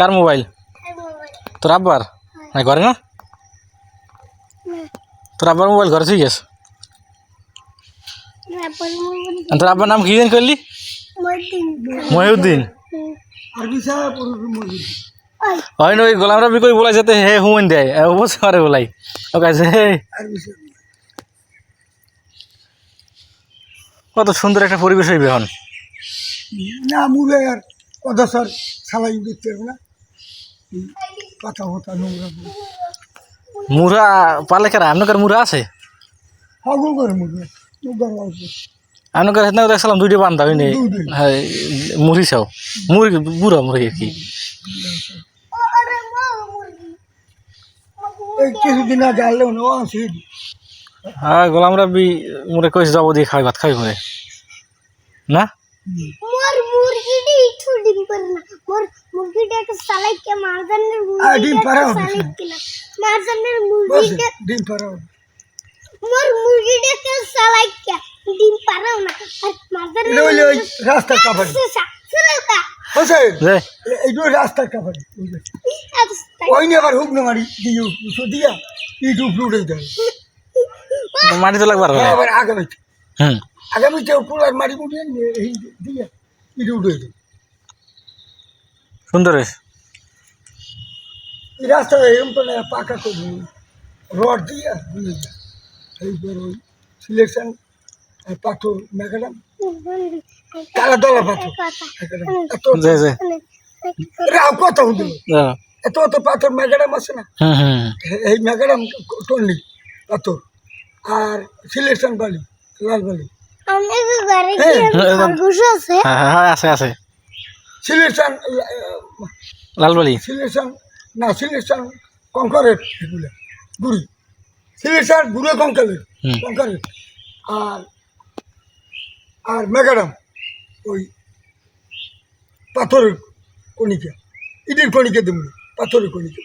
কার mobile? তোর আব্বার? না, ঘরে না? তোর আব্বার মোবাইল ঘরে ঠিক আছে তোর আব্বার নাম কি করলি? মহিউদ্দিন। হয় না, ওই গোলাম রাবি কই বলাই যাতে হে হুমেন দেয়। অবশ্য করে বলাই। ও কাছে হে। কত সুন্দর একটা পরিবেশ হইবে এখন। না মুড়ে আর স্যার, সালাই দেখতে না। কথা হতা নোংরা। মুরা পালে কারা আপনার মুরা আছে? হগল করে মুড়ে নোংরা অল্প আপনার হেতনা দেখছিলাম দুইটা বান্ধা হয়নি। হ্যাঁ মুড়ি চাও। মুড়ি বুড়া মুড়ি কি? কিছুদিন আগে আনলেও আছে। হ্যাঁ গোলাম রাবি মুরে কইছে যাব দিয়ে খাই ভাত খাই করে না? মোর একটু ডিম পারে না মোর মুরগিটাকে সালাইকে মারজানের আর ডিম পারে হবে সালাইকে মারজানের বসে মুরগিটা ডিম পারা মোর মুরগিটাকে সালাইকে ডিম পারেও না আর মারজানের এটা হইলে ওই রাস্তার কাপড় সুরাকা বসে যে এইটু রাস্তার কাপড় ওই নিয়ে আবার হুক না মারি দিয়ে উঠো দিয়া ইট উপরে উঠে দেয় মাটি তো লাগবার হবে আবার আগামীতে হুম আগামীতে পুরার মারি মুড়ে এই দিয়া ইট উঠে দেয় সুন্দর এই রাস্তা এরকম তো পাকা করব রড দিয়ে এইবার সিলেকশন পাথর মেঘালাম কালা দলা পাথর এত রাও কত হতো। এত অত পাথর মেঘালাম আছে না? হুম হুম এই মেঘালাম টন্ডি পাথর। আর সিলেকশন বালি লাল বালি হ্যাঁ, হ্যাঁ, হ্যাঁ হ্যাঁ, হ্যাঁ আছে সিলেকশন লালবালি? সিলেকশন না সিলেকশন কঙ্করের এগুলো গুড়ি সিলেকশন গুড়ে কঙ্কালের হুম। আর আর মেঘাডাম ওই পাথরের কণিকা ইটের কণিকা দেবো পাথরের কণিকা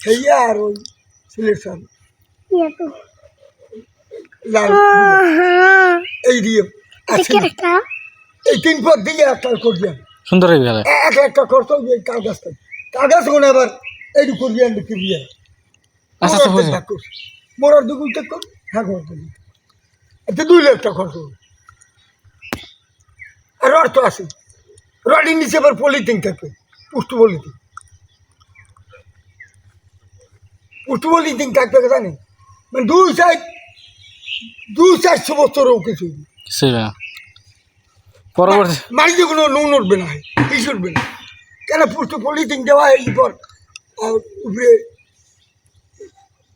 সেই আর ওই সিলেকশন ইয়ে লাল এই দিয়ে একটা? এই তিন পথ দিয়ে একটা করবি আমি। সুন্দর হইবে গেলে। এক একটা এই গাছটা কাল গাছ কোনো আবার এইটু করবি আমি করবি আর আচ্ছা আচ্ছা বুঝলাম। মোরার দুগুল টেক কর হ্যাঁ দেবি এতে দুই লাখ টাকা খরচ হবে। আর রড তো আছে। রডের নিচে আবার পলিথিন থাকবে পুষ্ট পলিথিন। পুষ্ট পলিথিন থাকবে জানি? মানে দুই সাইড দুই চারশো বছরও কিছু না পরবর্তী মাটিতে কোনো নুন উঠবে না পিস উঠবে না। কেন পুষ্ট পলিথিন দেওয়া এই পর? আর উপরে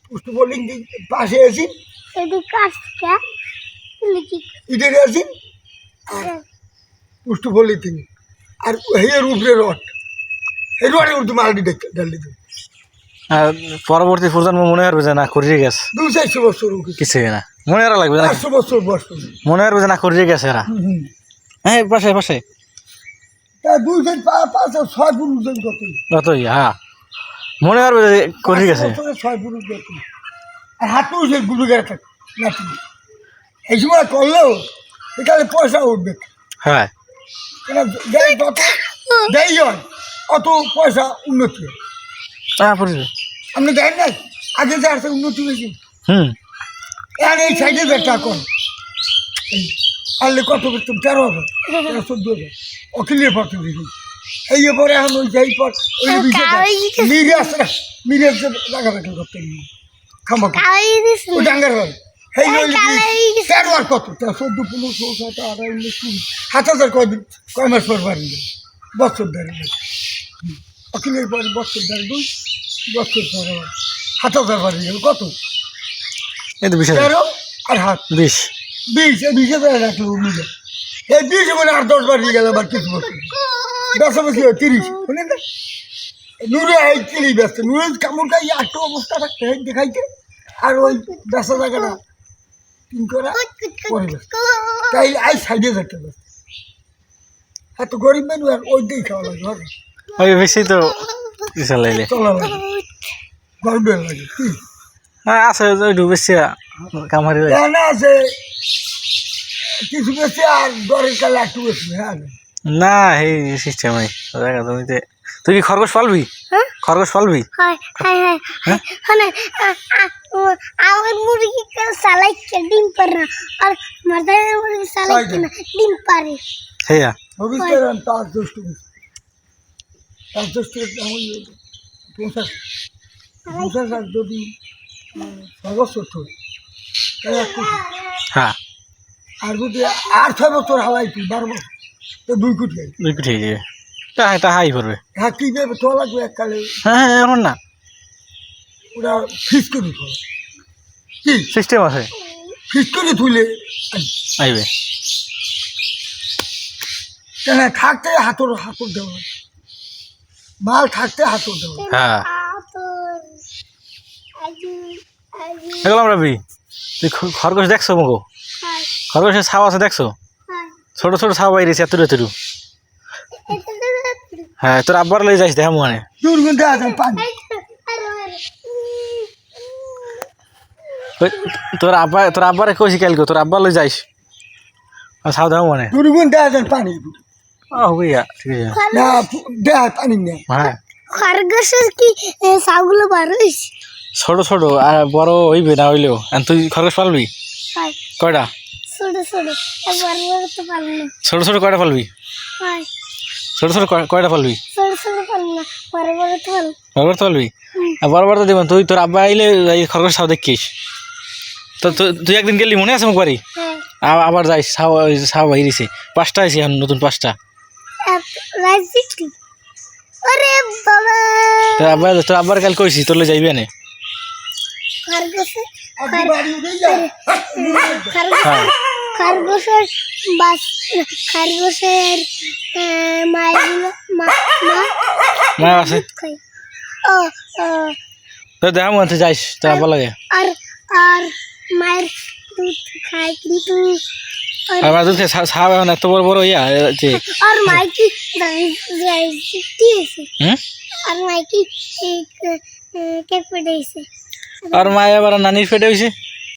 পুষ্ট পলিথিন পাশে আছি। ইটের আছি। আর পুষ্ট পলিথিন। আর হেয়ের উপরে রড। এই রডের উঠতে মালটি ডালি আর পরবর্তী প্রজন্ম মনে করবে যে না করিয়ে গেছে। দু চারশো বছর কিছু না। মনে আর লাগবে না। বছর হবে। মনে করবে যে না করিয়ে গেছে এরা। হ্যাঁ পাশে পাশে। চার পাঁচ ছয় পুরুষ যতই হ্যাঁ। মনে যে করিয়ে গেছে। ছয় পুরুষ কত আর হাত পুরুষ গুরু গেছে এই সময় করলেও এখানে পয়সা উঠবে। হ্যাঁ। যত দেয় অত পয়সা উন্নতি হ্যাঁ। আপনি দেখেন নাই? আগে যে আছে উন্নতি হয়েছে। হুম। আর এই সাইডে একটা কর। আনলে কত করতাম? তেরো হাজার। তেরো চোদ্দ হাজার। অখিলের পর দেখি এই পরে এখন ওই যাই পর ওই বিষয়টা মিরে আসে না মিরে আসে জায়গা রাখলে করতেন খামাকে ওই ডাঙ্গার ঘর এই। তেরো আর কত? তেরো চোদ্দ পনেরো ষোলো সতেরো আঠারো উনিশ কুড়ি সাত হাজার কয়দিন কয় মাস পর বাড়ি বছর অখিলের পর বছর ধরে দুই বছর পর আবার সাত হাজার বাড়ি গেল কত? এই তো তেরো আর হাত বিশ। বিশ এই বিশে বেড়ে রাখল মিলে এই বিশ মানে আর দশ বাড়ি গেল আবার কিছু বছর দশ হয় তিরিশ শুনেন না নুরে এই তিরিশ ব্যস্ত। নুরে কেমন খাই আটটো অবস্থা থাকতে এই দেখাইতে। আর ওই ব্যস্ত জায়গাটা তিন করা? পরে ব্যস্ত তাই আই সাইডে থাকতে ব্যস্ত এত গরিব মেনু আর ওই দিয়েই খাওয়া লাগে হবে? ওই বেশি তো কিছু লাইলে চলা লাগে গর্বের লাগে হ্যাঁ আছে ওইটু বেশি কামারি লাগে। না আছে। কিছু বেশি আর দরের কালে একটু বেশি হ্যাঁ না এই সিস্টেম নাই দেখা তুমি তে তুই কি খরগোশ পালবি? হ্যাঁ? খরগোশ পালবি? হ্যাঁ? আমার মুরগি কে? সালাই ডিম পারে। না আর মাদারের মুরগি সালাই কে না ডিম পারে। হেয়া। ভবিষ্যৎ তার দুষ্ট। তার দুষ্ট পঞ্চাশ পঞ্চাশ যদি সর্বোচ্চ হ্যাঁ। আর যদি আর ছয় বছর হালাই তুই বারো বছর তো দুই কোটি দুই পিঠে হয়ে যাবে তা তা হাই পড়বে হ্যাঁ কি দেবে তো লাগবে এককালে? হ্যাঁ হ্যাঁ এখন না। ওরা ফিস করে কি? সিস্টেম আছে। ফিস করে তুলে আইবে। কেন থাকতে হাতর হাতর দেওয়া মাল থাকতে হাতর দেওয়া হ্যাঁ। আতর আজি আজি এগুলো আমরা বি তুই খরগোশ দেখছ মগো? খরগোশের ছাও আছে দেখছ? হাই ছোট ছোট ছাও বাইরেছে এত তো হ্যাঁ তোর আব্বার লই যাইস দেখা মনে তোর আব্বা তোর আব্বারে কইছি কালকে তোর আব্বা লই যাইস। আর ছাও দেখা মনে দেওয়া যায় পানি। ও হইয়া ঠিক আছে। না দেওয়া পানি নেই। হ্যাঁ। খরগোশের কি বার হয়েছে ছোট ছোট আর বড় হইবে না হইলেও। আর তুই খরগোশ পালবি? কয়টা? ছোট ছোট একবার বড় তো পারব না। ছোট ছোট কয়টা পালবি হাই ছোট ছোট কয়টা পালবি ছোট ছোট পারব না বড় বড় তো পারব। বড় বড় তো পালবি আর বড় বড় তো দেবেন তুই তোর আব্বা আইলে এই খরগোশ ছাও দেখিস। তো তো- তুই একদিন গেলি মনে আছে মোক হ্যাঁ। আ- আবার যাইস ছাও ওই যে বাইরেছে পাঁচটা আইসি এখন নতুন পাঁচটা। আরে বাবা। তোর আব্বা তোর আব্বার কাল কইছি তোর যাইবি না খরগোশ হ্যাঁ। খরগোশের বাস খরগোশের মা মা আছে। ও তো দেখা মনে যাইস তোর আব্বা লাগে। আর আর মায়ের দুধ খায় কিন্তু আর- আর দুধ ছাও এখন এত বড় বড় ইয়া যে আর মাই কি দিয়েছে হুম? আর মাই কেক পেটেছে আর মা এবার নানির পেটে হয়েছে?